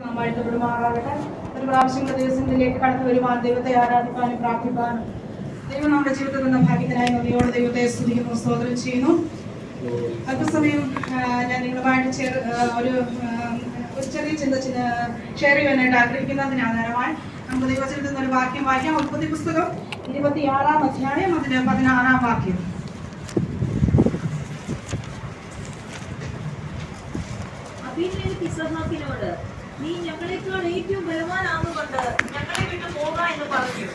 നാം വാഴ്ത്തപ്പെടുമാറാകട്ടെ ഒരു പ്രാവശ്യം ദൈവത്തിലേക്ക് കടന്നു വരുവാൻ ദൈവത്തെ ആരാധിക്കാനും പ്രാർത്ഥിക്കാനും. ദൈവം നമ്മുടെ ജീവിതത്തിൽ നിന്ന് ഭാഗ്യത്തിനായി നന്ദിയോട് ദൈവത്തെ സ്തുതിക്കുന്നു സ്തോത്രം ചെയ്യുന്നു. അല്പസമയം ഞാൻ നിങ്ങളുമായിട്ട് ചേർ ഒരു ഒരു ചെറിയ ചിന്ത ഷെയർ ചെയ്യാനായിട്ട് ആഗ്രഹിക്കുന്നതിന് ആധാരമായി ദൈവചനത്തിൽ നിന്ന് ഒരു വാക്യം വായിക്കാം. ഉൽപ്പത്തി പുസ്തകം ഇരുപത്തിയാറാം അധ്യായം അതിന് പതിനാറാം വാക്യം. അബീമേലെക്ക് ഇസ്ഹാക്കിനോട് നീ ഞങ്ങളെക്കാൾ ഏറ്റവും ബലവാനാകുകൊണ്ട് ഞങ്ങളെ വിട്ടു പോക എന്ന് പറഞ്ഞു.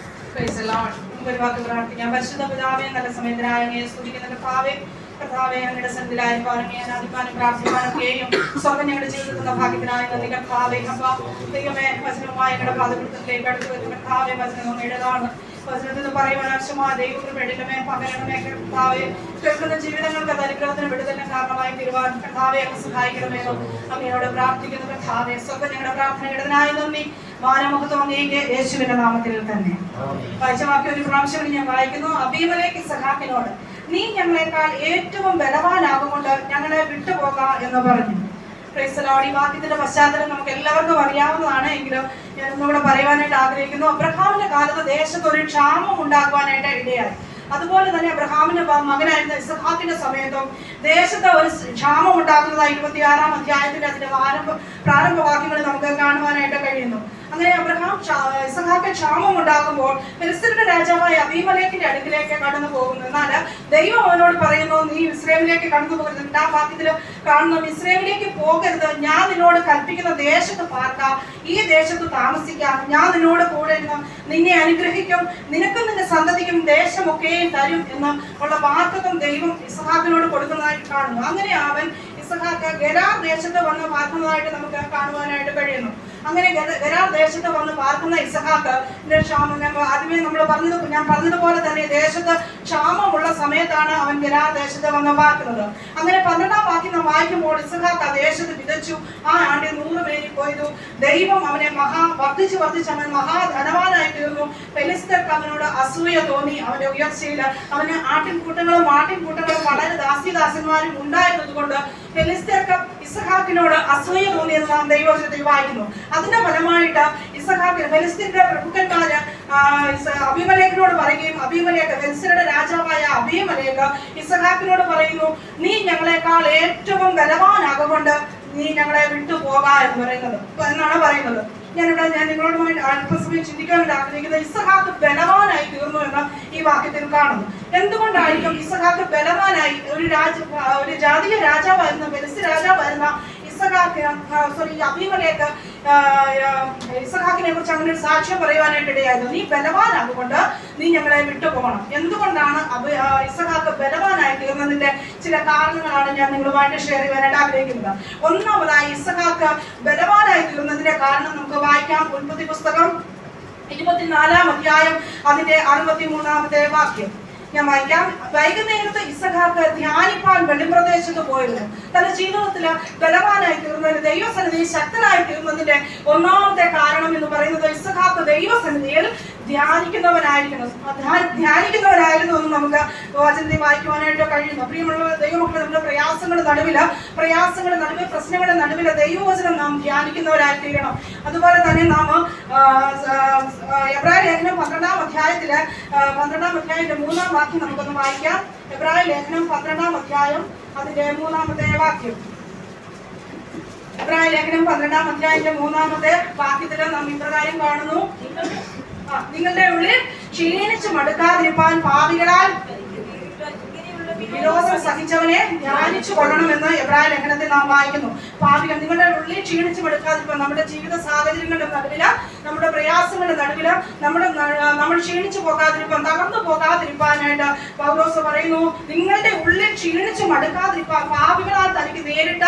പ്രാർത്ഥിക്കാം. പരിശുദ്ധ പിതാവേ നല്ല സമയത്തിനായ സ്തുതിക്കുന്നതിന്റെ സ്തുതിക്കുന്ന കർത്താവേ കർത്താവെ അങ്ങയുടെ സന്നിധിയിലായിരിക്കും അങ്ങയെ ആരാധിക്കാനും പ്രാർത്ഥിക്കാനൊക്കെയും സ്വർഗം ഞങ്ങളുടെ ജീവിതത്തിന്റെ ഭാഗ്യത്തിനായി നന്ദി കർത്താവേ അപ്പ. ദൈവമേ വചനവുമായി ഞങ്ങളുടെ പാതപിടുത്തത്തിലേക്ക് അടുത്ത് വരുന്ന. കർത്താവേ വചനം അങ്ങയുടേതാണ് വചനത്തിൽ പറയുവാൻ ആവശ്യമായ ദൈവകൃപയുടെ പകരണമേ കർത്താവെ കേൾക്കുന്ന ജീവിതങ്ങൾക്ക് അത് അനുഗ്രഹത്തിന് വിടുതലിന് കാരണമായി തീരുവാൻ കർത്താവെ അങ്ങ് സഹായിക്കണമേനോ അങ്ങയോട് പ്രാർത്ഥിക്കുന്ന കർത്താവെ. സ്വന്തം ഞങ്ങളുടെ പ്രാർത്ഥന പ്രാർത്ഥനയുടേതിനായി നന്ദി മാനമുഖത്വം അങ്ങേക്ക് യേശുവിന്റെ നാമത്തിൽ തന്നെ. വായിച്ച വാക്യം ഒരു പ്രാവശ്യം ഞാൻ വായിക്കുന്നു. അബീമലേക്ക് സഹാക്കിനോട് നീ ഞങ്ങളെക്കാൾ ഏറ്റവും ബലവാനാകുകൊണ്ട് ഞങ്ങളെ വിട്ടുപോകാം എന്ന് പറഞ്ഞു. ഈ വാക്യത്തിന്റെ പശ്ചാത്തലം നമുക്ക് എല്ലാവർക്കും അറിയാവുന്നതാണ്. എങ്കിലും ഞാൻ ഒന്നുകൂടെ പറയുവാനായിട്ട് ആഗ്രഹിക്കുന്നു. അബ്രഹാമിന്റെ കാലത്ത് ദേശത്ത് ഒരു ക്ഷാമം ഉണ്ടാക്കുവാനായിട്ട് ഇടയായി. അതുപോലെ തന്നെ അബ്രഹാമിന്റെ മകനായിരുന്ന ഇസഹാക്കിന്റെ സമയത്തും ദേശത്ത് ഒരു ക്ഷാമം ഉണ്ടാക്കുന്നതായി ഇരുപത്തിയാറാം അധ്യായത്തിന്റെ അതിന്റെ ആരംഭ പ്രാരംഭ വാക്യങ്ങൾ നമുക്ക് കാണുവാനായിട്ട് കഴിയുന്നു. അങ്ങനെ അബ്രഹാം ഇസഹാക്ക് ക്ഷാമം ഉണ്ടാകുമ്പോൾ ഫിലിസ്തീന്റെ രാജാവായ അബീമലേക്കിന്റെ അടുക്കിലേക്ക് കടന്നു പോകുന്നു. എന്നാൽ ദൈവം അവനോട് പറയുന്നു നീ ഇസ്രേമിലേക്ക് കടന്നു പോകരുത്. രണ്ടാം വാക്യത്തിൽ കാണുന്നു ഇസ്രേമിലേക്ക് പോകരുത്. ഞാൻ നിന്നോട് കൽപ്പിക്കുന്ന ദേശത്ത് പാർക്കാം. ഈ ദേശത്ത് താമസിക്കാം. ഞാൻ നിന്നോട് കൂടെ ഇരുന്ന് നിന്നെ അനുഗ്രഹിക്കും. നിനക്കും നിന്റെ സന്തതിക്കും ദേശമൊക്കെയും തരും എന്ന് ഉള്ള വാർത്തകം ദൈവം ഇസഹാക്കിനോട് കൊടുക്കുന്നതായിട്ട് കാണുന്നു. അങ്ങനെ അവൻ ഇസഹാക്ക് ഗരാർ ദേശത്ത് വന്ന് പാർക്കുന്നതായിട്ട് നമുക്ക് കാണുവാനായിട്ട് കഴിയുന്നു. അങ്ങനെ ഗര- ഗരാർ ദേശത്ത് വന്ന് പാർക്കുന്ന ഇസഹാക്ക് ക്ഷാമം ആദ്യമേ നമ്മൾ പറഞ്ഞത് ഞാൻ പറഞ്ഞതുപോലെ തന്നെ ദേശത്ത് ക്ഷാമമുള്ള സമയത്താണ് അവൻ ഗരാർ ദേശത്ത് വന്ന് പാർക്കുന്നത്. അങ്ങനെ പന്ത്രണ്ടാം വാക്യം നാം വായിക്കുമ്പോൾ ഇസഹാക്ക് ആ ദേശത്ത് വിതച്ചു. ആ ആണ്ടിൽ നൂറ് പേരിൽ കൊയ്തു ദൈവം അവനെ മഹാ വർദ്ധിച്ച് വർദ്ധിച്ച് അവൻ മഹാധനവാനായി തീർന്നു. ഫെലിസ്തർക്ക് അവനോട് അസൂയ തോന്നി. അവന്റെ ഉയർച്ചയിൽ അവന് ആട്ടിൻകൂട്ടങ്ങളും ആട്ടിൻകൂട്ടങ്ങളും വളരെ ദാസിദാസന്മാരും ഉണ്ടായിരുന്നത് കൊണ്ട് ഫെലിസ്തർക്ക് ഇസഹാക്കിനോട് അസൂയ തോന്നിയെന്ന് നാം ദൈവവചനത്തിൽ വായിക്കുന്നു. അതിന്റെ ഫലമായിട്ട് ഇസഹാക്കിന് ഫെലിസ്തീന്റെ പ്രഭുക്കന്മാര് അഭിമലേഖനോട് പറയുകയും അഭിമലേഖ ഫെലിസ്തീനയുടെ രാജാവായ അഭിമലേഖ ഇസഹാക്കിനോട് പറയുന്നു നീ ഞങ്ങളെക്കാൾ ഏറ്റവും ബലവാനാകൊണ്ട് നീ ഞങ്ങളെ വിട്ടുപോക എന്ന് പറയുന്നത്. എന്നാണ് പറയുന്നത്? ഞാനിവിടെ ഞാൻ നിങ്ങളോടുമായിട്ട് അല്പസമയം ചിന്തിക്കാനായിട്ട് ആഗ്രഹിക്കുന്നത് ഇസഹാക്ക് ബലവാനായി തീർന്നു എന്ന് ഈ വാക്യത്തിൽ കാണുന്നു. എന്തുകൊണ്ടായിരിക്കും ഇസഹാക്ക് ബലവാനായി ഒരു രാജ ഒരു ജാതീയ രാജാവായിരുന്ന ഫെലിസ്തീൻ രാജാവായിരുന്ന ഇസഹാക്ക് സോറി അബീമലേക്ക് ഇസഹാക്കിനെ കുറിച്ച് അങ്ങനെ ഒരു സാക്ഷ്യം പറയുവാനായിട്ട് ഇടയായിരുന്നു നീ ബലവാനാകൊണ്ട് നീ ഞങ്ങളെ വിട്ടുപോകണം. എന്തുകൊണ്ടാണ് അബി ഇസഹാക്ക് ബലവാനായി തീർന്നതിന്റെ ചില കാരണങ്ങളാണ് ഞാൻ നിങ്ങളുമായിട്ട് ഷെയർ ചെയ്യാനായിട്ട് ആഗ്രഹിക്കുന്നത്. ഒന്നാമതായി ഇസഹാക്ക് ബലവാനായി തീർന്നതിന്റെ കാരണം നമുക്ക് വായിക്കാം. ഉൽപ്പത്തി പുസ്തകം ഇരുപത്തിനാലാം അധ്യായം അതിന്റെ അറുപത്തി മൂന്നാമത്തെ വാക്യം. ഞാൻ വായിക്കാം. വൈകുന്നേരത്ത് ഇസഹാക്ക് ധ്യാനിപ്പാൻ വെളിപ്രദേശത്ത് പോയിരുന്നു. തന്റെ ജീവിതത്തിൽ ബലവാനായി തീർന്നതിന് ദൈവസന്നിധി ശക്തനായി തീർന്നതിന്റെ ഒന്നാമത്തെ കാരണം എന്ന് പറയുന്നത് ഇസഹാക്ക് ദൈവസന്നിധിയിൽ ധ്യാനിക്കുന്നവനായിരിക്കുന്നു. ധ്യാ- ധ്യാനിക്കുന്നവനായിരുന്നു എന്ന് നമുക്ക് വചനത്തിൽ വായിക്കുവാനായിട്ട് കഴിയുന്നു. പ്രിയമുള്ള ദൈവമക്കളെ നമ്മുടെ പ്രയാസങ്ങളുടെ നടുവിൽ പ്രയാസങ്ങളുടെ നടുവിൽ പ്രശ്നങ്ങളുടെ നടുവിൽ ദൈവവചനം നാം ധ്യാനിക്കുന്നവരായി തീരണം. അതുപോലെ തന്നെ നാം അധ്യായത്തിൽ പന്ത്രണ്ടാം അധ്യായത്തിന്റെ മൂന്നാം വാക്യം നമുക്കൊന്ന് വായിക്കാം. എബ്രായ ലേഖനം പന്ത്രണ്ടാം അധ്യായം അതിന്റെ മൂന്നാമത്തെ വാക്യം. എബ്രായ ലേഖനം പന്ത്രണ്ടാം അധ്യായത്തിന്റെ മൂന്നാമത്തെ വാക്യത്തിൽ നാം ഇപ്രകാരം കാണുന്നു. നിങ്ങളുടെ ഉള്ളിൽ ക്ഷീണിച്ച് മടുക്കാതിരിപ്പാൻ പാവികളാൽ വിരോധം സഹിച്ചവനെ ധ്യാനിച്ചു കൊള്ളണമെന്ന് എബ്രായ ലേഖനത്തിൽ നാം വായിക്കുന്നു. പാപികൾ നിങ്ങളുടെ ഉള്ളിൽ ക്ഷീണിച്ചു മടുക്കാതിരിക്കാൻ നമ്മുടെ ജീവിത സാഹചര്യങ്ങളുടെ നടുവിൽ നമ്മുടെ പ്രയാസങ്ങളുടെ നടുവിൽ നമ്മുടെ നമ്മൾ ക്ഷീണിച്ചു പോകാതിരിക്കാൻ തകർന്നു പോകാതിരിക്കാനായിട്ട് പൗലോസ് പറയുന്നു നിങ്ങളുടെ ഉള്ളിൽ ക്ഷീണിച്ചു മടുക്കാതിരിക്കാൻ പാപികളാൽ തനിക്ക് നേരിട്ട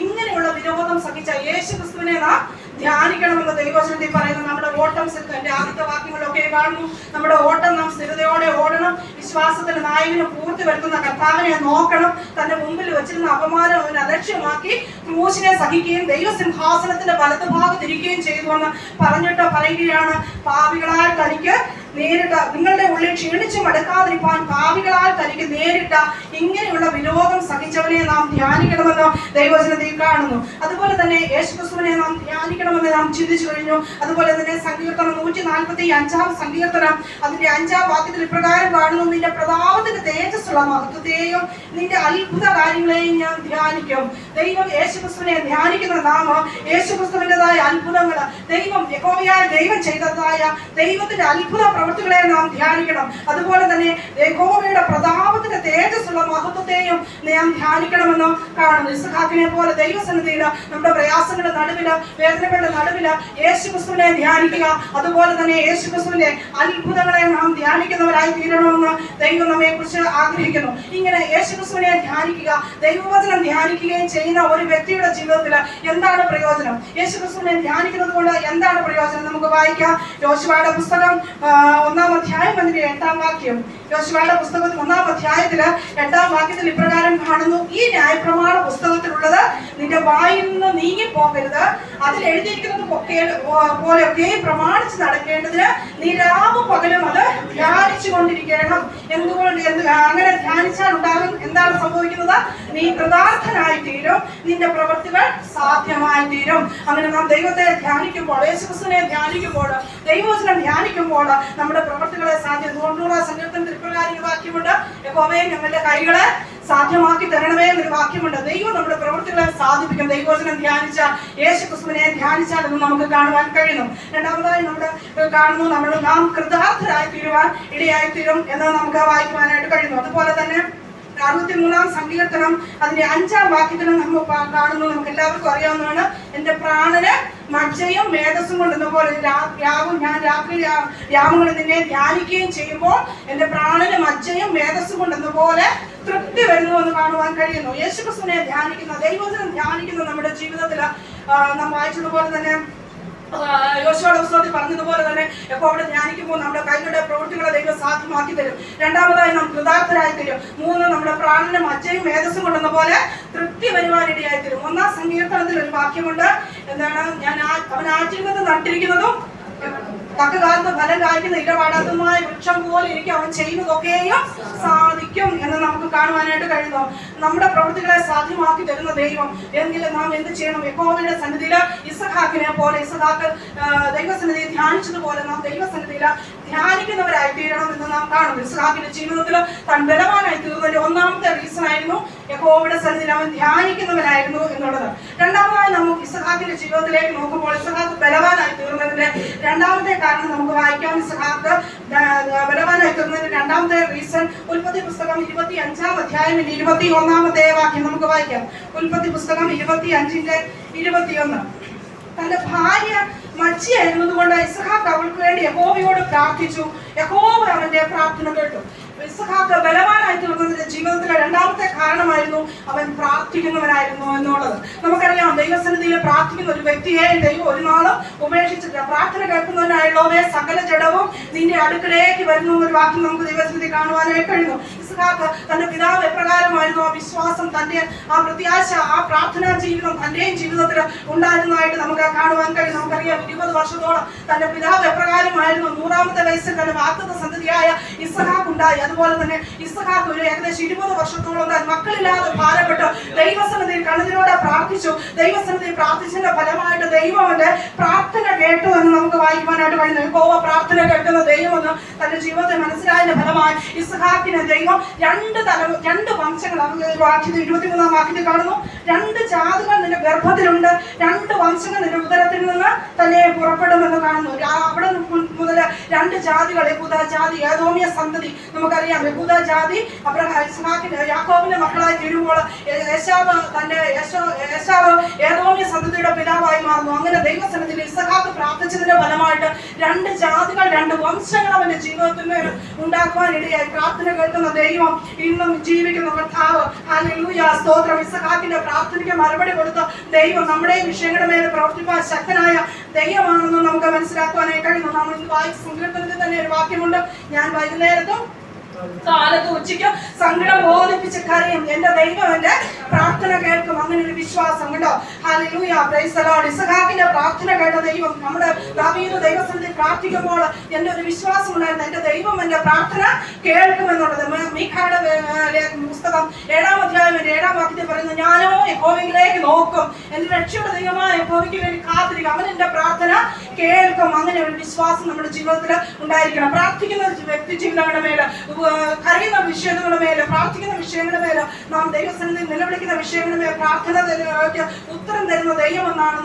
ഇങ്ങനെയുള്ള വിരോധം സഹിച്ച യേശു ക്രിസ്തുവിനെ നാം ധ്യാനിക്കണമെന്ന് ദൈവശ്രുതി പറയുന്നു. നമ്മുടെ ഓട്ടം സിദ്ധന്റെ ആദ്യത്തെ വാക്യങ്ങളൊക്കെ കാണുന്നു. നമ്മുടെ ഓട്ടം നാം സ്ഥിരതയോടെ ഓടണം. വിശ്വാസത്തിന് നായകനെ പൂർത്തി വരുത്തുന്ന കർത്താവിനെ നോക്കണം. തന്റെ മുമ്പിൽ വെച്ചിരുന്ന അപമാനം അവൻ അലക്ഷ്യമാക്കി ക്രൂശിനെ സഹിക്കുകയും ദൈവസിംഹാസനത്തിന്റെ വലതുഭാഗത്തിരിക്കുകയും ചെയ്തു എന്ന് പറഞ്ഞിട്ട് പറയുകയാണ്. പാവികളായ തനിക്ക് നേരിട്ട നിങ്ങളുടെ ഉള്ളിൽ ക്ഷീണിച്ചു മടക്കാതിരിക്കാൻ പാവികളാൽ തനിക്ക് നേരിട്ട ഇങ്ങനെയുള്ള വിരോധം സഹിച്ചവനെ നാം ധ്യാനിക്കണമെന്ന് ദൈവജനത്തിൽ കാണുന്നു. അതുപോലെ തന്നെ യേശുക്രിസ്തുവിനെ നാം ധ്യാനിക്കണമെന്ന് നാം ചിന്തിച്ചു കഴിഞ്ഞു. അതുപോലെ തന്നെ സങ്കീർത്തനം നൂറ്റി നാൽപ്പത്തി അഞ്ചാം സങ്കീർത്തനം അതിന്റെ അഞ്ചാം വാക്യത്തിൽ ഇപ്രകാരം കാണുന്നു നിന്റെ പ്രതാപത്തിന്റെ തേജസ്സുള്ള മഹത്വത്തെയും നിന്റെ അത്ഭുത കാര്യങ്ങളെയും ഞാൻ ധ്യാനിക്കും. ദൈവം യേശുക്രിസ്തുവിനെ ധ്യാനിക്കുന്ന നാമ യേശുക്രിസ്തുവിന്റെതായ അത്ഭുതങ്ങൾ ദൈവം യഹോവയായ ദൈവം ചെയ്തതായ ദൈവത്തിന്റെ അത്ഭുത പ്രവൃത്തികളെ നാം ധ്യാനിക്കണം. അതുപോലെ തന്നെ യഹോവയുടെ പ്രതാപത്തിന്റെ തേജസ്സുള്ള മഹത്വത്തെയും നാം ധ്യാനിക്കണമെന്ന് കാണുന്നു. ഇസ്ഹാക്കിനെ പോലെ ദൈവസന്നിധിയിൽ നമ്മുടെ പ്രയാസങ്ങളുടെ നടുവിൽ വേദനകളുടെ നടുവിൽ യേശുക്രിസ്തുവിനെ ധ്യാനിക്കുക. അതുപോലെ തന്നെ യേശു ക്രിസ്തുവിന്റെ അത്ഭുതങ്ങളെ നാം ധ്യാനിക്കുന്നവരായി തീരണമെന്ന് ദൈവം നമ്മെ കുറിച്ച് ആഗ്രഹിക്കുന്നു. ഇങ്ങനെ യേശു ക്രിസ്തുവിനെ ധ്യാനിക്കുക ദൈവവചനം ധ്യാനിക്കുകയും ചെയ്യുന്ന ഒരു വ്യക്തിയുടെ ജീവിതത്തിൽ എന്താണ് പ്രയോജനം? യേശു ക്രിസ്തുവിനെ ധ്യാനിക്കുന്നത് കൊണ്ട് എന്താണ് പ്രയോജനം? നമുക്ക് വായിക്കാം. യോശുവയുടെ പുസ്തകം ഒന്നാം അധ്യായം അതിന്റെ എട്ടാം വാക്യം. യോശുവയുടെ പുസ്തകത്തിൽ ഒന്നാം അധ്യായത്തിൽ എട്ടാം വാക്യത്തിൽ ഇപ്രകാരം കാണുന്നു ഈ ന്യായപ്രമാണ പുസ്തകത്തിലുള്ളത് നിന്റെ വായിൽ നിന്ന് നീങ്ങി പോകരുത് അതിൽ എഴുതിയിരിക്കുന്നത് ഒക്കെ പോലെയൊക്കെയും പ്രമാണിച്ച് നടക്കേണ്ടതിന് നീ രാവും പകലും അത് ധ്യാനിച്ചു കൊണ്ടിരിക്കണം എന്തുകൊണ്ട് എന്ത് അങ്ങനെ ധ്യാനിച്ചാൽ ഉണ്ടാകും? എന്താണ് സംഭവിക്കുന്നത്? നീ കൃതാർത്ഥനായി തീരും നിന്റെ പ്രവൃത്തികൾ സാധ്യമായി തീരും. അങ്ങനെ നാം ദൈവത്തെ ധ്യാനിക്കുമ്പോൾ യേശുക്രിസ്തുവിനെ ധ്യാനിക്കുമ്പോൾ ദൈവവചനം ധ്യാനിക്കുമ്പോൾ നമ്മുടെ പ്രവർത്തികളെ സാധ്യം. സങ്കീർത്തനത്തിൽ ഇപ്രകാരം ഒരു വാക്യമുണ്ട്. യഹോവയെ ഞങ്ങളുടെ കൈകളെ സാധ്യമാക്കി തരണമേ എന്നൊരു വാക്യമുണ്ട്. ദൈവം നമ്മുടെ പ്രവൃത്തികളെ സാധിപ്പിക്കും. ദൈവോചനം ധ്യാനിച്ച യേശു ക്രിസ്തുവിനെ ധ്യാനിച്ചാൽ എന്ന് നമുക്ക് കാണുവാൻ കഴിയുന്നു. രണ്ടാമതായി നമ്മുടെ കാണുന്നു നമ്മൾ നാം കൃതാർത്ഥരായി തീരുവാൻ ഇടയായി തീരും എന്ന് നമുക്ക് വായിക്കുവാനായിട്ട് കഴിയുന്നു. അതുപോലെ തന്നെ അറുപത്തി മൂന്നാം സങ്കീർത്തനം അതിന്റെ അഞ്ചാം വാക്യത്തിലും നമ്മൾ കാണുന്നു. നമുക്ക് എല്ലാവർക്കും അറിയാവുന്നതാണ്. എന്റെ പ്രാണന് മജ്ജയും മേധസ്സും കൊണ്ടെന്ന പോലെ രാവും ഞാൻ രാത്രി രാ- നിന്നെ ധ്യാനിക്കുകയും ചെയ്യുമ്പോൾ എന്റെ പ്രാണന് മജ്ജയും മേധസ്സും കൊണ്ടെന്ന പോലെ തൃപ്തി വരുന്നു എന്ന് കാണുവാൻ കഴിയുന്നു. യേശുക്രിസ്തുവിനെ ധ്യാനിക്കുന്ന ദൈവത്തിനെ ധ്യാനിക്കുന്ന നമ്മുടെ ജീവിതത്തിൽ നാം വായിച്ചതുപോലെ തന്നെ യോശുവയുടെ പുസ്തകത്തിൽ പറഞ്ഞതുപോലെ തന്നെ യഹോവയുടെ ധ്യാനിക്കുമ്പോൾ നമ്മുടെ കൈകളുടെ പ്രവൃത്തികളെ ദൈവം സാധ്യമാക്കി തരും. രണ്ടാമതായി നാം കൃതാർത്ഥരായി തരും. മൂന്ന് നമ്മുടെ പ്രാണനും മജ്ജയും മേധസ്സും കൊണ്ടെന്ന പോലെ തൃപ്തി വരുവാനിടയായി തരും. ഒന്നാം സങ്കീർത്തനത്തിൽ ഒരു വാക്യമുണ്ട്. എന്താണ്? ഞാൻ അവൻ ആറ്റിരുന്നത് നട്ടിരിക്കുന്നതും തക്ക കാലത്ത് ഫലം കായ്ക്കുന്ന ഇടപാടാത്തതുമായ വൃക്ഷം പോലെ എനിക്ക് അവൻ ചെയ്യുന്നതൊക്കെയും സാധിക്കും എന്ന് നമുക്ക് കാണുവാനായിട്ട് കഴിയുന്നു. നമ്മുടെ പ്രവൃത്തികളെ സാധ്യമാക്കി തരുന്ന ദൈവം. എങ്കിലും നാം എന്ത് ചെയ്യണം? യഹോവയുടെ സന്നിധിയിൽ ഇസഹാക്കിനെ പോലെ ഇസഹാക്ക് ദൈവസന്നിധിയിൽ ധ്യാനിച്ചതുപോലെ നാം ദൈവസന്നിധിയിൽ ധ്യാനിക്കുന്നവരായി തീരണം എന്ന് നാം കാണുന്നു. ഇസഹാക്കിന്റെ ജീവിതത്തിൽ തൻ ബലവാനായി തീർന്നതിന്റെ ഒന്നാമത്തെ റീസൺ ആയിരുന്നു യഹോവയുടെ സന്നിധിയിൽ അവൻ ധ്യാനിക്കുന്നവനായിരുന്നു എന്നുള്ളത്. രണ്ടാമതായി നമുക്ക് ഇസഹാക്കിന്റെ ജീവിതത്തിലേക്ക് നോക്കുമ്പോൾ ഇസഹാക്ക് ബലവാനായി തീർന്നതിന്റെ രണ്ടാമത്തെ കാരണം നമുക്ക് വായിക്കാം. ദ- ബലവാനായി തീർന്നതിന്റെ രണ്ടാമത്തെ റീസൺ ഉൽപ്പത്തി പുസ്തകം ഇരുപത്തി അഞ്ചാം അധ്യായം ഇരുപത്തി ഒന്നാമത്തെ വാക്യം നമുക്ക് വായിക്കാം. ഉൽപ്പത്തി പുസ്തകം ഇരുപത്തി അഞ്ചിന്റെ ഇരുപത്തിയൊന്ന്. തന്റെ ഭാര്യ മച്ചിയായിരുന്നത് കൊണ്ട് ഇസഹാക്ക് അവൾക്ക് വേണ്ടി യഹോവയോട് പ്രാർത്ഥിച്ചു. യഹോവ അവന്റെ പ്രാർത്ഥന കേട്ടു. ഇസഹാക്ക് ബലവാനായി ജീവിതത്തിലെ രണ്ടാമത്തെ കാരണമായിരുന്നു അവൻ പ്രാർത്ഥിക്കുന്നവനായിരുന്നു എന്നുള്ളത്. നമുക്കറിയാം ദൈവസന്നിധിയിൽ പ്രാർത്ഥിക്കുന്ന ഒരു വ്യക്തിയെ ദൈവം ഒരു നാളും ഉപേക്ഷിച്ചിട്ടില്ല. പ്രാർത്ഥന കേൾക്കുന്നതിനായുള്ളവരെ സകല ജഡവും നിന്റെ അടുക്കലേക്ക് വരുന്നു എന്നൊരു വാക്യം നമുക്ക് ദൈവസന്നിധി കാണുവാനായി കഴിയുന്നു ഇസ്ഹാക്ക് തന്റെ പിതാവ് എപ്രകാരമായിരുന്നു? ആ വിശ്വാസം തന്റെ ആ പ്രത്യാശ ആ പ്രാർത്ഥനാ ജീവിതം തന്റെയും ജീവിതത്തിൽ ഉണ്ടായിരുന്നതായിട്ട് നമുക്ക് കാണുവാൻ കഴിയും. നമുക്കറിയാം ഇരുപത് വർഷത്തോളം തന്റെ പിതാവ് എപ്രകാരമായിരുന്നു? നൂറാമത്തെ വയസ്സിൽ തന്റെ വാക്തത സന്തതിയായ ഇസ്ഹാക്ക് ഉണ്ടായി. അതുപോലെ തന്നെ ഇസ്ഹാക്ക് ഒരു ഏകദേശം ഇരുപത് വർഷത്തോളം തന്നെ മക്കളില്ലാതെ ഭാരപ്പെട്ടു. ദൈവസന്നിധിയിൽ കണ്ണതിനോടെ പ്രാർത്ഥിച്ചു. ദൈവസന്നിധിയിൽ പ്രാർത്ഥിച്ചതിന്റെ ഫലമായിട്ട് ദൈവം പ്രാർത്ഥന കേട്ടു എന്ന് നമുക്ക് വായിക്കുവാനായിട്ട് കഴിയുന്നു. യഹോവ പ്രാർത്ഥന കേൾക്കുന്ന ദൈവമെന്ന് തന്റെ ജീവിതത്തെ മനസ്സിലായതിന്റെ ഫലമായി ഇസ്ഹാക്കിനെ ദൈവം രണ്ട് തല രണ്ട് വംശങ്ങൾ. വാക്യത്തിൽ ഇരുപത്തിമൂന്നാം വാക്യത്തിൽ കാണുന്നു. രണ്ട് ജാതികൾ നിന്റെ ഗർഭത്തിലുണ്ട്. രണ്ട് വംശങ്ങൾ നിന്റെ ഉദരത്തിൽ നിന്ന് തന്നെ പുറപ്പെടുമെന്ന് കാണുന്നു. അവിടെ മുതൽ രണ്ട് ജാതികൾ ജാതി ഏതോമിയ സന്തതി. നമുക്കറിയാം യഹൂദ ജാതി അബ്രഹാം ഇസ്ഹാക്കിന്റെ യാക്കോബിന്റെ മക്കളായി തീരുമ്പോൾ യശാവ് തന്റെ യശാവ് ഏതോമിയ സന്തതിയുടെ പിതാവായി മാറുന്നു. അങ്ങനെ ദൈവസനത്തിൽ ഇസഹാക്ക് പ്രാർത്ഥിച്ചതിന്റെ ഫലമായിട്ട് രണ്ട് ജാതികൾ രണ്ട് വംശങ്ങൾ അവന്റെ ജീവിതത്തിൽ മേൽ ഉണ്ടാക്കുവാൻ ഇടയായി പ്രാർത്ഥന കേൾക്കുന്ന ദൈവം ഇന്നും ജീവിക്കുന്ന കർത്താവ്. സ്തോത്രം. ഇസഹാക്കിന്റെ പ്രാർത്ഥനയ്ക്ക് മറുപടി കൊടുത്ത് ദൈവം നമ്മുടെ വിഷയങ്ങളുടെ മേലെ പ്രവർത്തിക്കാൻ ശക്തനായ ദൈവമാണെന്ന് നമുക്ക് മനസ്സിലാക്കുവാനായി കഴിയുന്നു. നമ്മൾ വായിച്ച സങ്കീർത്തനത്തിൽ തന്നെ ഒരു വാക്യമുണ്ട്. ഞാൻ വൈകുന്നേരത്തും കാലത്ത് ഉച്ചയ്ക്ക് സങ്കടം ബോധിപ്പിച്ച് കരയും. എന്റെ ദൈവം എന്റെ പ്രാർത്ഥന കേൾക്കും. അങ്ങനെ ഒരു വിശ്വാസം ലോർഡ് ഇസഹാക്കിന്റെ പ്രാർത്ഥന കേട്ട ദൈവം നമ്മുടെ ദാവീദ് ദൈവസന്നിധി പ്രാർത്ഥിക്കുമ്പോൾ എന്റെ ഒരു വിശ്വാസം ഉണ്ടായിരുന്നു. എന്റെ ദൈവം എന്റെ പ്രാർത്ഥന കേൾക്കുമെന്നുള്ളത്. മീഖയുടെ പുസ്തകം ഏഴാം അധ്യായം ഏഴാം വാക്യത്തിൽ പറയുന്നു ഞാനോ യഹോവയിലേക്ക് നോക്കും. എന്റെ രക്ഷയുടെ ദൈവമായ യഹോവയ്ക്ക് വേണ്ടി കാത്തിരിക്കും. അവൻ എന്റെ പ്രാർത്ഥന കേൾക്കും. അങ്ങനെ ഒരു വിശ്വാസം നമ്മുടെ ജീവിതത്തിൽ ഉണ്ടായിരിക്കണം. പ്രാർത്ഥിക്കുന്ന വ്യക്തി ജീവിതങ്ങളുടെ മേൽ అరే నా విషయం പ്രാർത്ഥിക്കുന്ന വിഷയങ്ങളുടെ മേൽ. നാം ദൈവസന്നിധി നിലവിളിക്കുന്ന വിഷയങ്ങളുടെ മേൽ പ്രാർത്ഥന ഉത്തരം തരുന്ന ദൈവമെന്നാണ്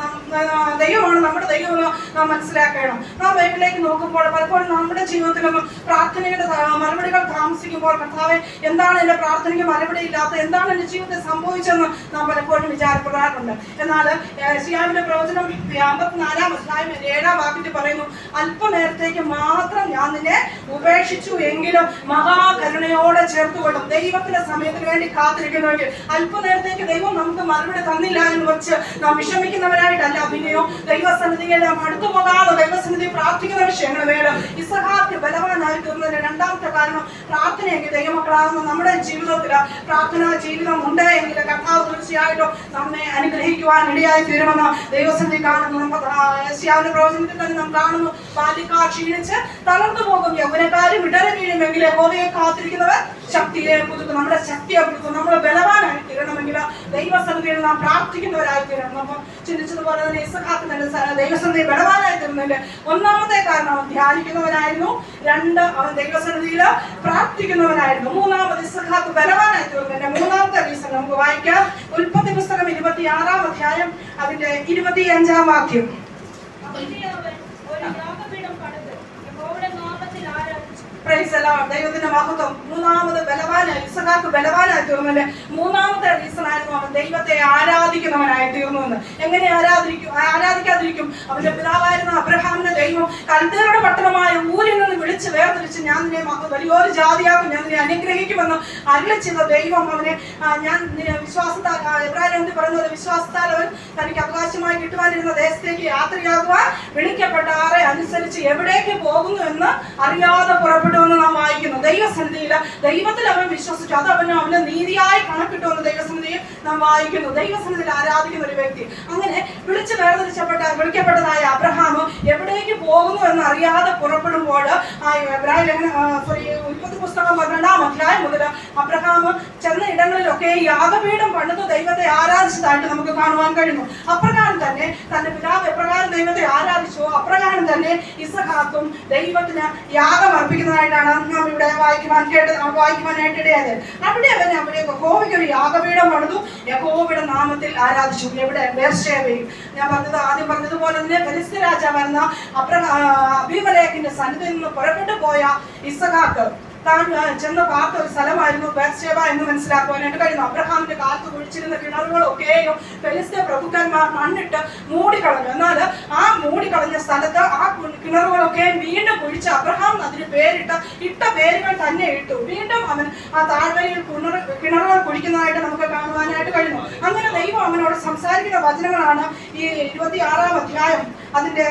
ദൈവമാണ് നമ്മുടെ ദൈവമെന്ന് നാം മനസ്സിലാക്കണം. നാം ബൈബിളിലേക്ക് നോക്കുമ്പോൾ പലപ്പോഴും നമ്മുടെ ജീവിതത്തിലും പ്രാർത്ഥനയുടെ മറുപടികൾ താമസിക്കുമ്പോൾ കർത്താവെ എന്താണ് എന്റെ പ്രാർത്ഥനയ്ക്ക് മറുപടി ഇല്ലാത്ത എന്താണ് എന്റെ ജീവിതത്തിൽ സംഭവിച്ചതെന്ന് നാം പലപ്പോഴും വിചാരപ്പെടാറുണ്ട്. എന്നാൽ സിയാമിന്റെ പ്രവചനം അമ്പത്തിനാലാം അധ്യായം ഏഴാം വാക്കിട്ട് പറയുന്നു അല്പനേരത്തേക്ക് മാത്രം ഞാൻ നിന്നെ ഉപേക്ഷിച്ചു എങ്കിലും മഹാകരുണയോടെ ചേർത്തുകൊള്ളും. ദൈവത്തിന്റെ സമയത്തിന് വേണ്ടി കാത്തിരിക്കുന്നുവെങ്കിൽ അല്പനേരത്തേക്ക് ദൈവം നമുക്ക് മറുപടി തന്നില്ല എന്ന് വെച്ച് നാം വിഷമിക്കുന്നവരായിട്ടല്ല പിന്നെയോ ദൈവസന്നിധിയിൽ നാം അടുത്തു പോകാതെ ദൈവസന്നിധി പ്രാർത്ഥിക്കുന്ന വിഷയങ്ങൾ വേണം. ഇസഹാക്ക് ബലവാനായി തീർന്നതിന് രണ്ടാമത്തെ കാരണം പ്രാർത്ഥനയെങ്കിൽ ദൈവമക്കളാകുന്ന നമ്മുടെ ജീവിതത്തിൽ പ്രാർത്ഥനാ ജീവിതം ഉണ്ട് എങ്കിൽ കർത്താവ് തീർച്ചയായിട്ടും നമ്മെ അനുഗ്രഹിക്കുവാൻ ഇടയായി തീരുമെന്ന് ദൈവസന്ധി കാണുന്നു. നമുക്ക് പ്രവചനത്തിൽ തന്നെ നാം കാണുന്നു. ബാല്യക്കാർ ക്ഷീണിച്ച് തളർന്നു പോകും. യൗവനക്കാരും ഇടറി വീഴുമെങ്കിൽ യഹോവയെ കാത്തിരിക്കുന്നവർ ശക്തിയെ പുതുക്കും നമ്മുടെ ശക്തിയെ പുതുക്കും നമ്മൾ ബലവാനായി തീരണമെങ്കിൽ ദൈവസന്നിധിയിൽ നാം പ്രാർത്ഥിക്കുന്നവരായി തീരണം നമ്മൾ ചിന്തിച്ചതുപോലെ തന്നെ ഇസഹാക്ക് തന്നെ ദൈവസന്നിധി ബലവാനായി തീർന്നതിന്റെ ഒന്നാമത്തെ കാരണം അവൻ ധ്യാനിക്കുന്നവനായിരുന്നു. രണ്ട് അവൻ ദൈവസന്നിധിയിൽ പ്രാർത്ഥിക്കുന്നവനായിരുന്നു. മൂന്നാമത് ഇസഹാക്ക് ബലവാനായി തീർന്നതിന്റെ മൂന്നാമത്തെ റീസൺ നമുക്ക് വായിക്കാം. ഉൽപ്പത്തി പുസ്തകം ഇരുപത്തി ആറാം അധ്യായം അതിന്റെ ഇരുപത്തി അഞ്ചാം വാക്യം പിന്നെ അവൻ ഒരു യാഗപീഠം പണിത് യഹോവയുടെ നാമത്തിൽ ആരാധിച്ചു Praise the Lord. ദൈവത്തിന്റെ മഹത്വം. മൂന്നാമത് ബലവാനായി ഇസഹാക്ക് ബലവാനായി തീർന്നതിന്റെ മൂന്നാമത്തെ റീസൺ അവൻ ദൈവത്തെ ആരാധിക്കുന്നവനായി തീർന്നു എന്ന് എങ്ങനെ ആരാധിക്കും ആരാധിക്കാതിരിക്കും? അവന്റെ പിതാവായിരുന്ന അബ്രഹാമിന്റെ ദൈവം കൽദേറുടെ പട്ടണമായ ഊരിൽ നിന്ന് വിളിച്ച് വേർതിരിച്ച് ഞാൻ നിന്നെ വലിയൊരു ജാതിയാക്കും ഞാൻ നിന്നെ അനുഗ്രഹിക്കുമെന്ന് അരുളി ദൈവം അവനെ ഞാൻ വിശ്വാസത്താൽ എബ്രാഹിം പറയുന്നത്? വിശ്വാസത്താൽ അവൻ തനിക്ക് അവകാശമായി കിട്ടുവാനിരുന്ന ദേശത്തേക്ക് യാത്രയാകുവാൻ വിളിക്കപ്പെട്ട ആറെ അനുസരിച്ച് എവിടേക്ക് പോകുന്നു എന്ന് അറിയാതെ പുറപ്പെട്ടുവെന്ന് നാം വായിക്കുന്നു ദൈവസന്നിധിയിൽ ദൈവത്തിൽ അവൻ വിശ്വസിച്ചു അത് അവന് അവന് നീതിയായി കണക്കിട്ടുവെന്ന് ദൈവസന്നിധിയിൽ നാം വായിക്കുന്നു. ദൈവസന്നിധിയിൽ ആരാധിക്കുന്ന ഒരു വ്യക്തി. അങ്ങനെ വിളിച്ചു വേർതിരിച്ചപ്പെട്ട വിളിക്കപ്പെട്ടതായ അബ്രഹാം എവിടേക്ക് പോകുന്നു എന്ന് അറിയാതെ പുറപ്പെടുമ്പോൾ ഉൽപ്പത്തി പുസ്തകം പന്ത്രണ്ടാം അധ്യായം മുതൽ അബ്രഹാം ചെന്ന ഇടങ്ങളിലൊക്കെ യാഗപീഠം പണിത് ദൈവത്തെ ആരാധിച്ചതായിട്ട് നമുക്ക് കാണുവാൻ കഴിയുന്നു. അപ്രകാരം തന്നെ തന്റെ പിതാവ് എപ്രകാരം ദൈവത്തെ ആരാധിച്ചു അപ്രകാരം തന്നെ ഇസഹാക്കും ദൈവത്തിന് യാഗം അർപ്പിക്കുന്നതായിട്ടാണ് നാം ഇവിടെ വായിക്കുവാൻ കേട്ട് വായിക്കുവാനായിട്ട് ഇടയായത് അവിടെ അവൻ അവിടെ യഹോവയ്ക്ക് ഒരു യാഗപീഠം പണിതു. യഹോവയുടെ നാമത്തിൽ ആരാധിച്ചു. എവിടെ? വേർഷേവയും ഞാൻ പറഞ്ഞത് ആദ്യം പറഞ്ഞതുപോലെ തന്നെ ഫെലിസ്തീൻ രാജാവായിരുന്ന അപ്ര അഭിമലേഖിന്റെ സന്നിധിയിൽ നിന്ന് പുറപ്പെട്ടു പോയ ഇസഹാക്ക്. താൻ ചെന്ന പാർത്ത ഒരു സ്ഥലമായിരുന്നു. ബേർഷേവ എന്ന് മനസ്സിലാക്കുവാനായിട്ട് കഴിയുന്നു അബ്രഹാമിന്റെ കാലത്ത് കുഴിച്ചിരുന്ന കിണറുകളൊക്കെയും ഫെലിസ്തീൻ പ്രഭുക്കന്മാർ മണ്ണിട്ട് മൂടിക്കളഞ്ഞു. എന്നാൽ ആ മൂടിക്കളഞ്ഞ സ്ഥലത്ത് ആ കിണറുകളൊക്കെ വീണ്ടും കുഴിച്ച് അബ്രഹാം അതിന് പേരിട്ട ഇട്ട പേരുകൾ തന്നെ ഇട്ടു. വീണ്ടും അവൻ ആ താഴ്വരയിൽ കിണറുകൾ കുഴിക്കുന്നതായിട്ട് നമുക്ക് കാണുവാനായിട്ട് കഴിയുന്നു അങ്ങനെ ദൈവം അവനോട് സംസാരിക്കുന്ന വചനങ്ങളാണ് ഈ ഇരുപത്തി ആറാം അധ്യായം. അതിന്റെ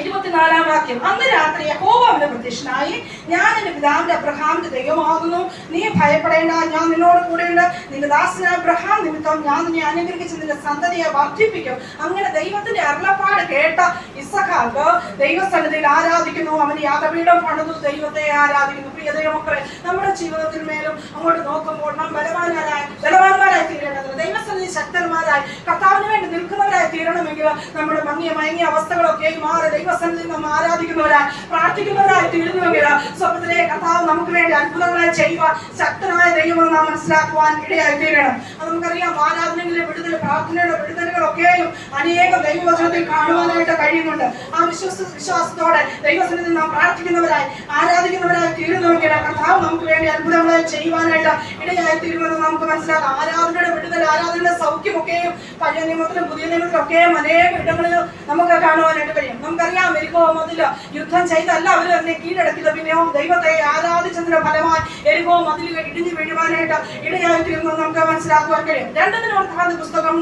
ഇരുപത്തിനാലാം വാക്യം. അന്ന് രാത്രി യഹോവ അവന് പ്രത്യക്ഷനായി. ഞാൻ എന്റെ പിതാവിന്റെ അബ്രഹാമിന്റെ ദൈവമാകുന്നു. നീ ഭയപ്പെടേണ്ട ഞാൻ നിന്നോട് കൂടെയുണ്ട്. നിന്റെ ദാസന അബ്രഹാം നിമിത്തം ഞാൻ നിന്നെ അനുഗ്രഹിച്ച് നിന്റെ സന്തതിയെ വർദ്ധിപ്പിക്കും. അങ്ങനെ ദൈവത്തിന്റെ അരുളപ്പാട് കേട്ട ഇസഹാക്ക് ദൈവസന്നിധിയിൽ ആരാധിക്കുന്നു. അവന് യാഗപീഠം പണിതു. ദൈവത്തെ ആരാധിക്കുന്നു. പ്രിയ ദൈവമക്കളെ നമ്മുടെ ജീവിതത്തിൽ മേലും അങ്ങോട്ട് നോക്കുമ്പോൾ നാം ബലവാന്മാരായി ബലവാന്മാരായി തീരേണ്ടത് ദൈവസന്നിധി ശക്തന്മാരായി കർത്താവിന് വേണ്ടി നിൽക്കുന്നവരായി തീരണമെങ്കിൽ നമ്മുടെ മങ്ങിയ മയങ്ങിയ അവസ്ഥകളൊക്കെ മാറി ദൈവസന്നിധി നാം ആരാധിക്കുന്നവരായി പ്രാർത്ഥിക്കുന്നവരായി തീരുന്നുവെങ്കിൽ സ്വപ്നത്തിലെ കർത്താവ് നമുക്ക് വേണ്ടി അത്ഭുതങ്ങളെ ചെയ്യുവാൻ ശക്തനായ ദൈവം നാം മനസ്സിലാക്കുവാൻ ഇടയായി തീരണം അത് നമുക്കറിയാം ആരാധനകളിലെ വിടുതൽ പ്രാർത്ഥനയുടെ വിടുതലുകളൊക്കെയും അനേകം ദൈവവചനത്തിൽ കാണുവാനായിട്ട് കഴിയുന്നുണ്ട്. ആ വിശ്വസ വിശ്വാസത്തോടെ ദൈവസന്നിധി നാം പ്രാർത്ഥിക്കുന്നവരായി ആരാധിക്കുന്നവരായി തീരുന്നുവെങ്കിൽ കർത്താവ് നമുക്ക് വേണ്ടി അത്ഭുതങ്ങളെ ചെയ്യുവാനായിട്ട് ഇടയായി തീരുമെന്ന് നമുക്ക് മനസ്സിലാക്കാം. ആരാധനയുടെ വിടുതൽ ആരാധനയുടെ സൗഖ്യമൊക്കെയും പഴയ നിയമത്തിലും പുതിയ നിയമത്തിലും ഒക്കെയും അനേകം ഇടങ്ങളിൽ നമുക്ക് കാണുവാനായിട്ട് കഴിയും. നമുക്കറിയാം എരികോ മതിൽ യുദ്ധം ചെയ്തല്ല അവർ തന്നെ കീഴടക്കിയത് പിന്നെയോ ദൈവത്തെ ആരാധിച്ചതിന്റെ ഫലമായി എരിക്കോ മതിലുകൾ ഇടിഞ്ഞു വീഴുവാനായിട്ട് ഇടയായി നമുക്ക് മനസ്സിലാക്കുവാൻ കഴിയും. രണ്ടതിന് വൃത്താന്ത പുസ്തകം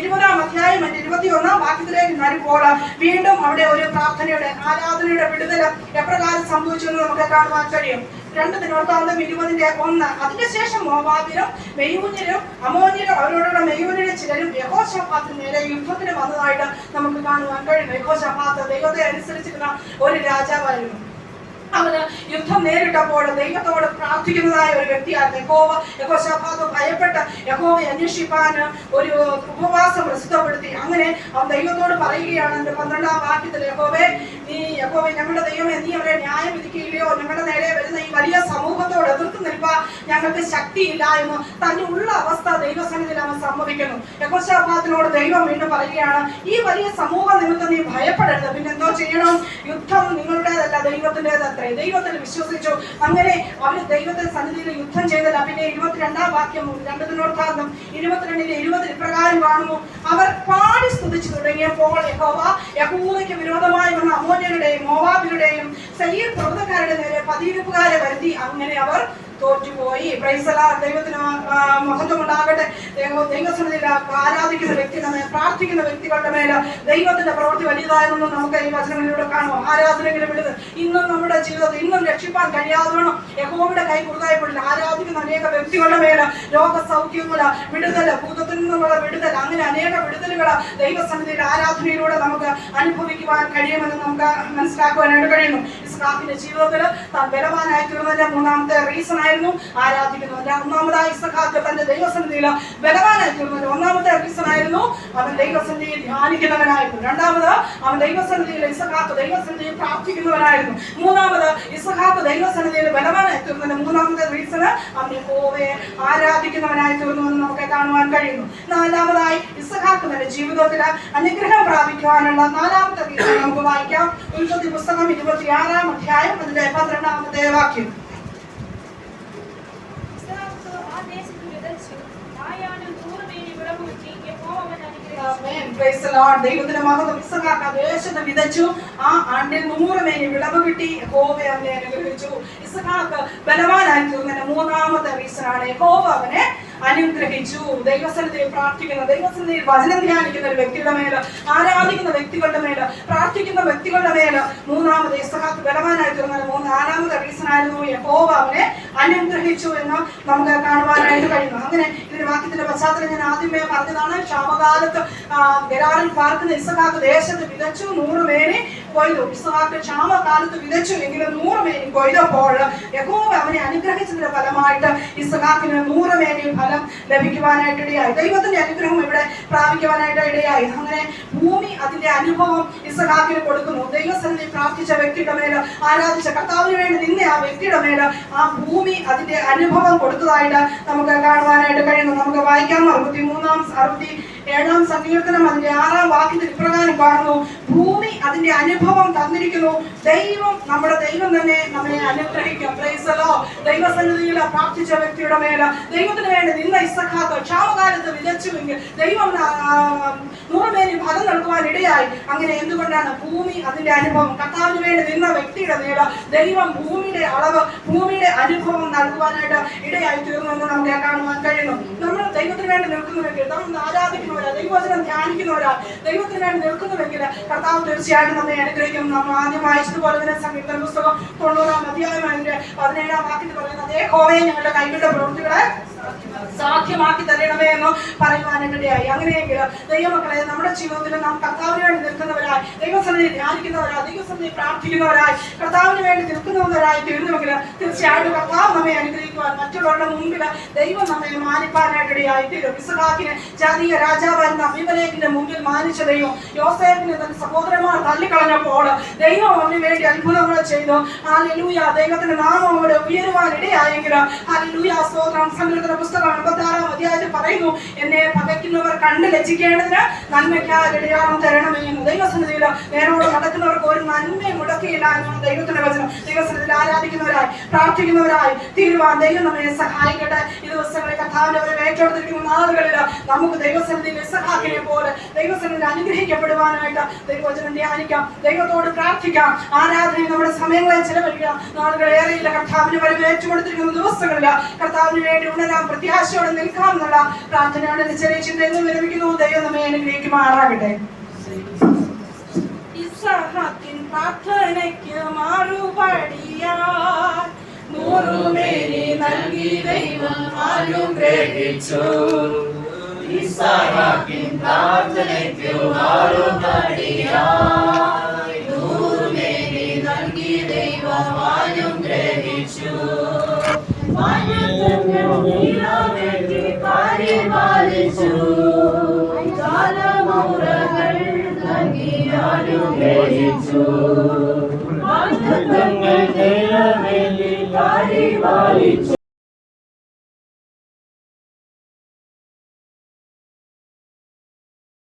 ഇരുപതാം അധ്യായം ഇരുപത്തി ഒന്നാം വാക്യത്തിലേക്ക് വരുമ്പോൾ വീണ്ടും അവിടെ ഒരു പ്രാർത്ഥനയുടെ ആരാധനയുടെ വിടുതൽ എപ്രകാരം സംഭവിച്ചു എന്ന് നമുക്ക് കാണുവാൻ കഴിയും. രണ്ട് ദിനോത്താന്തം ഇരുപതിന്റെ ഒന്ന്. അതിനുശേഷം മോവാബിലും മെയ്യൂനിലും അമോന്യരും അവരോടുള്ള മെയ്യൂനിലെ ചിലരും യഹോശാഫാത്തിന് നേരെ യുദ്ധത്തിന് വന്നതായിട്ട് നമുക്ക് കാണുവാൻ കഴിയും. യഹോശാഫാത്ത് ദൈവത്തെ അനുസരിച്ചിരുന്ന ഒരു രാജാവായിരുന്നു. അവന് യുദ്ധം നേരിട്ടപ്പോൾ ദൈവത്തോട് പ്രാർത്ഥിക്കുന്നതായ ഒരു വ്യക്തിയായിരുന്നു യഹോവ. യഹോശാഫാത്ത് ഭയപ്പെട്ട് യഹോവയെ അന്വേഷിപ്പാൻ ഒരു ഉപവാസം പ്രസിദ്ധപ്പെടുത്തി. അങ്ങനെ അവൻ ദൈവത്തോട് പറയുകയാണ് എന്റെ പന്ത്രണ്ടാം വാക്യത്തിൽ യഹോവേ നീ യഹോവെ ഞങ്ങളുടെ ദൈവമേ നീ അവരെ ന്യായം വിധിക്കുകയോ ഞങ്ങളുടെ നേരെ വരുന്ന ഈ വലിയ സമൂഹത്തോട് എതിർത്ത് നിൽപ്പാൻ ഞങ്ങൾക്ക് ശക്തിയില്ല എന്ന്. തന്നെ ഉള്ള അവസ്ഥ സമ്മതിക്കുന്നു. യഹോശാഫാത്തിനോട് ദൈവം വീണ്ടും പറയുകയാണ് ഈ വലിയ സമൂഹ നിമിത്തം നീ ഭയപ്പെടരുത്. പിന്നെ എന്തോ ചെയ്യണം? യുദ്ധം നിങ്ങളുടേതല്ല ദൈവത്തിന്റെതത്രേ. ദൈവത്തിൽ വിശ്വസിച്ചു. അങ്ങനെ അവർ ദൈവത്തെ സന്നിധിയിൽ യുദ്ധം ചെയ്തല്ല പിന്നെ ഇരുപത്തിരണ്ടാം വാക്യം രണ്ടതിനോർത്ഥാന്തം ഇരുപത്തിരണ്ടിന്റെ ഇരുപത് ഇപ്രകാരം കാണുന്നു. അവർ പാടി സ്തുതിച്ചു തുടങ്ങിയപ്പോൾ യഹോവ യഹൂദയ്ക്ക് വിരോധമായി വന്ന അമോന്യരുടെയും മോവാബിയുടെയും സയ്യീർ പ്രവൃത്തക്കാരുടെ നേരെ പതിയിരുപ്പുകാരെ വരുത്തി. അങ്ങനെ അവർ തോറ്റുപോയി. പ്രൈസല ദൈവത്തിന് മഹത്വമുണ്ടാകട്ടെ. ദൈവസന്നിധിയിൽ ആരാധിക്കുന്ന വ്യക്തിയുടെ മേൽ പ്രാർത്ഥിക്കുന്ന വ്യക്തികളുടെ മേൽ ദൈവത്തിന്റെ പ്രവൃത്തി വലിയതായിരുന്നു നമുക്ക് ഈ വചനങ്ങളിലൂടെ കാണും ആരാധനയുടെ വിടുന്നത് ഇന്നും നമ്മുടെ ജീവിതത്തിൽ ഇന്നും രക്ഷിപ്പാൻ കഴിയാതെ വേണം. യഹോവിടെ കൈ കുറുതായപ്പെടില്ല ആരാധിക്കുന്ന അനേക വ്യക്തികളുടെ മേൽ രോഗസൗഖ്യങ്ങൾ വിടുതൽ ഭൂതത്തിൽ നിന്നുള്ള വിടുതൽ അങ്ങനെ അനേക വിടുതലുകൾ ദൈവസന്നിധിയിൽ ആരാധനയിലൂടെ നമുക്ക് അനുഭവിക്കുവാൻ കഴിയുമെന്ന് നമുക്ക് മനസ്സിലാക്കുവാനായിട്ട് കഴിയുന്നു. ഇസ്ലാഫിന്റെ ജീവിതത്തിൽ ബലവാനായി തീർന്നതിന്റെ മൂന്നാമത്തെ റീസൺ ആയിരുന്നു ആരാധിക്കുന്നത് ഒന്നാമതായി ഇസ്ഹാഖ് തന്റെ ദൈവസന്നിധിയിൽ ബലവാനായി തീർന്നത് ഒന്നാമത്തെ ആയിരുന്നു അവൻ ദൈവസന്നിധിയിൽ ധ്യാനിക്കുന്നവനായിരുന്നു. രണ്ടാമത് അവൻ ദൈവസന്നിധിയിൽ ഇസഖാത്ത് ദൈവസന്നിധിയിൽ പ്രാർത്ഥിക്കുന്നവനായിരുന്നു. മൂന്നാമത് ഇസഖാത്ത് ദൈവസന്നിധിയിൽ ബലവാനായി തീർന്നതിന്റെ മൂന്നാമത്തെ റീസൺ അവൻ യഹോവയെ ആരാധിക്കുന്നവനായി തീർന്നു എന്ന് നമുക്ക് കാണുവാൻ കഴിയുന്നു. നാലാമതായി ഇസഖാക്ക് തന്റെ ജീവിതത്തിൽ അനുഗ്രഹം പ്രാപിക്കുവാനുള്ള നാലാമത്തെ റീസൺ നമുക്ക് വായിക്കാം. ഉൽപ്പത്തി പുസ്തകം ഇരുപത്തിയാറാം അധ്യായം അതിന്റെ പന്ത്രണ്ടാമത്തെ വാക്യം ഇസ്രായേൽ ആ ദേശത്ത് വിതച്ചു ആയാലും നൂറുമേനി വിളവ് കിട്ടി യഹോവ അവൻ അനുഗ്രഹിച്ചു Amen. Praise the Lord. ദൈവത്തിന്റെ മഹത്വം ഇസഹാക്ക് ദേശത്ത് വിതച്ചു. ആ ആണ്ടിൽ നൂറ് മേനി വിളവ് കിട്ടി. യഹോവ അവനെ അനുഗ്രഹിച്ചു. ഇസഹാക്ക് ബലവാനായി തീർന്നതിന്റെ മൂന്നാമത്തെ റീസണാണ് യഹോവ അവനെ അനുഗ്രഹിച്ചു. ദൈവസന്നിധിയിൽ പ്രാർത്ഥിക്കുന്ന ദൈവസന്നിധിയിൽ വചനം ധ്യാനിക്കുന്ന ഒരു വ്യക്തിയുടെ മേൽ ആരാധിക്കുന്ന വ്യക്തികളുടെ മേൽ പ്രാർത്ഥിക്കുന്ന വ്യക്തികളുടെ മേൽ മൂന്നാമത് ഇസഹാക്ക് ബലവാനായി തീർന്നത് മൂന്ന് നാലാമത്തെ റീസൺ ആയിരുന്നു യഹോവ അവനെ അനുഗ്രഹിച്ചു എന്ന് നമുക്ക് കാണുവാനായിട്ട് കഴിയുന്നു. അങ്ങനെ ഇതിന്റെ വാക്യത്തിന്റെ പശ്ചാത്തലം ഞാൻ ആദ്യമേ പറഞ്ഞതാണ്. ക്ഷാമകാലത്ത് ഗരാറിൽ പാർക്കുന്ന ഇസഹാക്ക് ദേശത്ത് വിതച്ചു. നൂറ് പേരെ കൊയ്തു. ഇസ്ഹാക്ക് ക്ഷാമകാലത്ത് വിതച്ചു എങ്കിലും നൂറ് പേര് കൊയ്തപ്പോൾ യഹോവ അവനെ അനുഗ്രഹിച്ചതിന്റെ ഫലമായിട്ട് ഇസ്ഹാക്കിന് നൂറ് മേനി ഫലം ലഭിക്കുവാനായിട്ട് ഇടയായി. ദൈവത്തിന്റെ അനുഗ്രഹം ഇവിടെ പ്രാപിക്കുവാനായിട്ട് ഇടയായി. അങ്ങനെ ഭൂമി അതിന്റെ അനുഭവം ഇസ്ഹാക്കിന് കൊടുക്കുന്നു. ദൈവസന്നിധി പ്രാർത്ഥിച്ച വ്യക്തിയുടെ മേൽ ആരാധിച്ച കർത്താവിന് വേണ്ടി നിന്ന ആ വ്യക്തിയുടെ മേൽ ആ ഭൂമി അതിന്റെ അനുഭവം കൊടുത്തതായിട്ട് നമുക്ക് കാണുവാനായിട്ട് കഴിയുന്നു. നമുക്ക് വായിക്കാം. അറുപത്തി മൂന്നാം അറുപത്തി ഏഴാം സങ്കീർത്തനം അതിന്റെ ആറാം വാക്യത്തിൽ ഇപ്രകാരം കാണുന്നു. ഭൂമി അതിന്റെ അനുഭവം തന്നിരിക്കുന്നു. ദൈവം നമ്മുടെ ദൈവം തന്നെ നമ്മെ അനുഗ്രഹിക്കും. ദൈവസന്നിധിയിൽ പ്രാർത്ഥിച്ച വ്യക്തിയുടെ മേല ദൈവത്തിന് വേണ്ടി നിന്ന ഇസഖാത്ത് ക്ഷാമകാലത്ത് വിതച്ചുവെങ്കിൽ ദൈവം നൂറുമേനി ഫലം നൽകുവാൻ ഇടയായി. അങ്ങനെ എന്തുകൊണ്ടാണ് ഭൂമി അതിന്റെ അനുഭവം? കർത്താവിന് വേണ്ടി നിന്ന വ്യക്തിയുടെ മേല ദൈവം ഭൂമിയുടെ അളവ് ഭൂമിയുടെ അനുഭവം നൽകുവാനായിട്ട് ഇടയായി തീർന്നു എന്ന് നമുക്ക് കാണുവാൻ കഴിയുന്നു. നമ്മൾ ദൈവത്തിന് വേണ്ടി നിൽക്കുന്നുവെങ്കിൽ നമ്മൾ ആരാധിക്കുന്നവരാ? ദൈവവചനം ധ്യാനിക്കുന്നവരാ? ദൈവത്തിന് വേണ്ടി നിൽക്കുന്നുവെങ്കിൽ കർത്താവ് തീർച്ചയായിട്ടും നമ്മെ അനുഗ്രഹിക്കും നമ്മൾ ആദ്യം വായിച്ചതുപോലെ തന്നെ സംഗീത പുസ്തകം തൊണ്ണൂറാം അധ്യായം അതിന്റെ പതിനേഴാം വാക്യത്തിൽ പറയുന്നത് അതേ ഹോവയെ ഞങ്ങളുടെ കൈകളുടെ പ്രവൃത്തികളെ സാധ്യമാക്കി തരണമേ എന്ന് പറയുവാനിടയായി. അങ്ങനെയെങ്കിൽ ദൈവമക്കളെ നമ്മുടെ ജീവിതത്തിൽ നാം കർത്താവിന് വേണ്ടി നിൽക്കുന്നവരായി ദൈവസന്നിധി ധ്യാനിക്കുന്നവരായി ദൈവസന്നിധി പ്രാർത്ഥിക്കുന്നവരായി കർത്താവിന് വേണ്ടി നിൽക്കുന്നവരായി തീർന്നുവെങ്കിൽ തീർച്ചയായിട്ടും കർത്താവ് നമ്മെ അനുഗ്രഹിക്കുവാൻ മറ്റുള്ളവരുടെ മുമ്പിൽ ദൈവം നമ്മെ മാനിപ്പാനായിട്ടിടയായി തീരും. ഇസഹാക്കിനെ ജാതീയ രാജാവായിരുന്ന അഭിമലേഖിന്റെ മുമ്പിൽ മാനിച്ച ദൈവം യോസേഫിനെ തന്റെ സഹോദരന്മാർ തള്ളിക്കളഞ്ഞപ്പോൾ ദൈവം അവന് വേണ്ടി അത്ഭുതങ്ങൾ ചെയ്തു. ആ ലൂയ ദൈവത്തിന്റെ നാമം അവിടെ ഉയരുവാനിടയായെങ്കിൽ ആ ലൂയ സ്തോത്രം. സങ്കീർത്തന പുസ്തകം അമ്പത്താറാം അധ്യായത്തിൽ പറയുന്നു എന്നെ പകയ്ക്കുന്നവർ കണ്ട് ലജ്ജിക്കേണ്ടതിന് നന്മയ്ക്കായി ഇടയാളം തരണമേ എന്ന് ദൈവസന്നിധിയിൽ നേരോട് നടക്കുന്നവർക്ക് ഒരു നന്മയും മുടക്കിയില്ല എന്നാണ് ദൈവത്തിന്റെ വചനം. ദൈവസന്നിധിയിൽ ആരാധിക്കുന്നവരായി പ്രാർത്ഥിക്കുന്നവരായി തീരുവാൻ ദൈവം നമ്മെ സഹായിക്കട്ടെ. ഈ ദിവസങ്ങളിൽ കഥാവിന്റെ അവരെ ഏറ്റെടുത്തിരിക്കുന്ന നാളുകളിൽ നമുക്ക് ദൈവസന്നിധിയിൽ ഇസഹാക്കിനെ പോലെ ദൈവസന്നിധിയിൽ അനുഗ്രഹിക്കപ്പെടുവാനായിട്ട് ദൈവവചനം ധ്യാനിക്കാം. ദൈവത്തോട് പ്രാർത്ഥിക്കാം. ആരാധനയിൽ നമ്മുടെ സമയങ്ങളെ ചെലവഴിക്കാം. നാളുകൾ ഏറെയില്ല കർത്താവിന് വരെ ഏറ്റുകൊടുത്തിരിക്കുന്ന ദിവസങ്ങളില്ല കർത്താവിന് വേണ്ടി ഉണരാം പ്രത്യാശയോടെ നിൽക്കാം എന്നുള്ള പ്രാർത്ഥനയോടെ ചെറിയ ചിന്ത ചിന്തയിൽ വിരമിക്കുന്നു. ദൈവം നമ്മെ അനുഗ്രഹിക്കുമാറാകട്ടെ ഇസഹാക്കിൻ പ്രാർത്ഥനയ്ക്ക് മാറുപടിയാൻ നൂറുമേനി നൽകി ദൈവം അനുഗ്രഹിച്ചു. ഇസഹാക്കിൻ പ്രാർത്ഥനയ്ക്കു മറുപടിയായി നൂറുമേനി നൽകി ദൈവം അനുഗ്രഹിച്ചു. പരിപാലിച്ചു കാലമുറകൾ നൽകി അനുഗ്രഹിച്ചു പരിപാലിച്ചു